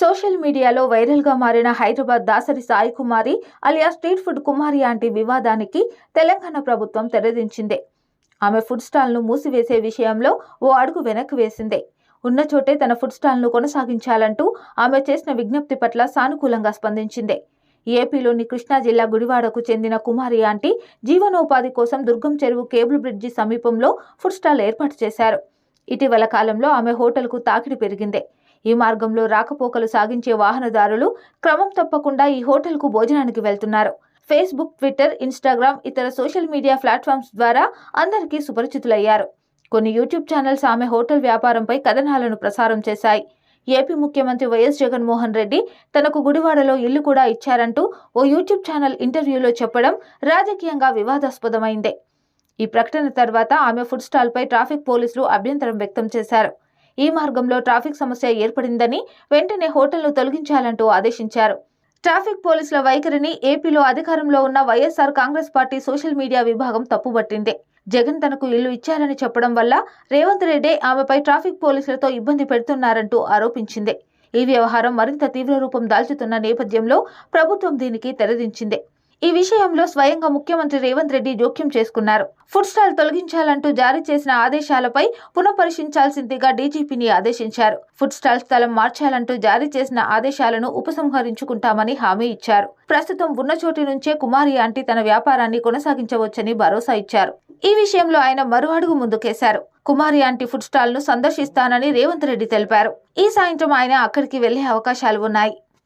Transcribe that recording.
Social మీడియాలో వైరల్గా మారిన Hyderabad Dasari Sai Kumari alias street food Kumari aunty వివాదానికి తెలంగాణ ప్రభుత్వం తెరదించింది. ఆమె ఫుడ్ స్టాల్ను మూసివేసే విషయంలో ఓ అడుగు వెనక్కి వేసిందే. ఉన్న చోటే తన ఫుడ్ స్టాల్ను కొనసాగించాలంటూ ఆమె చేసిన విజ్ఞప్తి పట్ల సానుకూలంగా స్పందించింది. ఏపీలోని కృష్ణా జిల్లా గుడివాడకు చెందిన కుమారి ఆంటీ జీవనోపాధి కోసం దుర్గం చెరువు కేబుల్ బ్రిడ్జి సమీపంలో ఫుడ్ స్టాల్ ఏర్పాటు చేశారు. ఇటీవల కాలంలో ఆమె హోటల్కు తాకిడి పెరిగింది. ఈ మార్గంలో రాకపోకలు సాగించే వాహనదారులు క్రమం తప్పకుండా ఈ హోటల్కు భోజనానికి వెళ్తున్నారు. ఫేస్బుక్ ట్విట్టర్ ఇన్స్టాగ్రామ్ ఇతర సోషల్ మీడియా ప్లాట్ఫామ్స్ ద్వారా అందరికీ సుపరిచితులయ్యారు. కొన్ని యూట్యూబ్ ఛానల్స్ ఆమె హోటల్ వ్యాపారంపై కథనాలను ప్రసారం చేశాయి. ఏపీ ముఖ్యమంత్రి వైఎస్ జగన్మోహన్ రెడ్డి తనకు గుడివాడలో ఇల్లు కూడా ఇచ్చారంటూ ఓ యూట్యూబ్ ఛానల్ ఇంటర్వ్యూలో చెప్పడం రాజకీయంగా వివాదాస్పదమైందే. ఈ ప్రకటన తర్వాత ఆమె ఫుడ్ స్టాల్పై ట్రాఫిక్ పోలీసులు అభ్యంతరం వ్యక్తం చేశారు. ఈ మార్గంలో ట్రాఫిక్ సమస్య ఏర్పడిందని వెంటనే హోటల్ను తొలగించాలంటూ ఆదేశించారు. ట్రాఫిక్ పోలీసుల వైఖరిని ఏపీలో అధికారంలో ఉన్న YSR Congress party social media విభాగం తప్పుబట్టింది జగన్ తనకు ఇల్లు ఇచ్చారని చెప్పడం వల్ల రేవంత్ రెడ్డి ఆమెపై ట్రాఫిక్ పోలీసులతో ఇబ్బంది పెడుతున్నారంటూ ఆరోపించింది. ఈ వ్యవహారం మరింత తీవ్ర రూపం దాల్చుతున్న నేపథ్యంలో ప్రభుత్వం దీనికి తెరదించింది. ఈ విషయంలో స్వయంగా ముఖ్యమంత్రి రేవంత్ రెడ్డి జోక్యం చేసుకున్నారు. ఫుడ్ స్టాల్ తొలగించాలంటూ జారీ చేసిన ఆదేశాలపై పునఃపరిశీలించాల్సిందిగా డీజీపీని ఆదేశించారు. ఫుడ్ స్టాల్ స్థలం మార్చాలంటూ జారీ చేసిన ఆదేశాలను ఉపసంహరించుకుంటామని హామీ ఇచ్చారు. ప్రస్తుతం ఉన్న చోటి నుంచే కుమారి ఆంటీ తన వ్యాపారాన్ని కొనసాగించవచ్చని భరోసా ఇచ్చారు. ఈ విషయంలో ఆయన మరో అడుగు ముందుకేశారు. కుమారి ఆంటీ ఫుడ్ స్టాల్ను సందర్శిస్తానని రేవంత్ రెడ్డి తెలిపారు. ఈ సాయంత్రం ఆయన అక్కడికి వెళ్ళే అవకాశాలు ఉన్నాయి.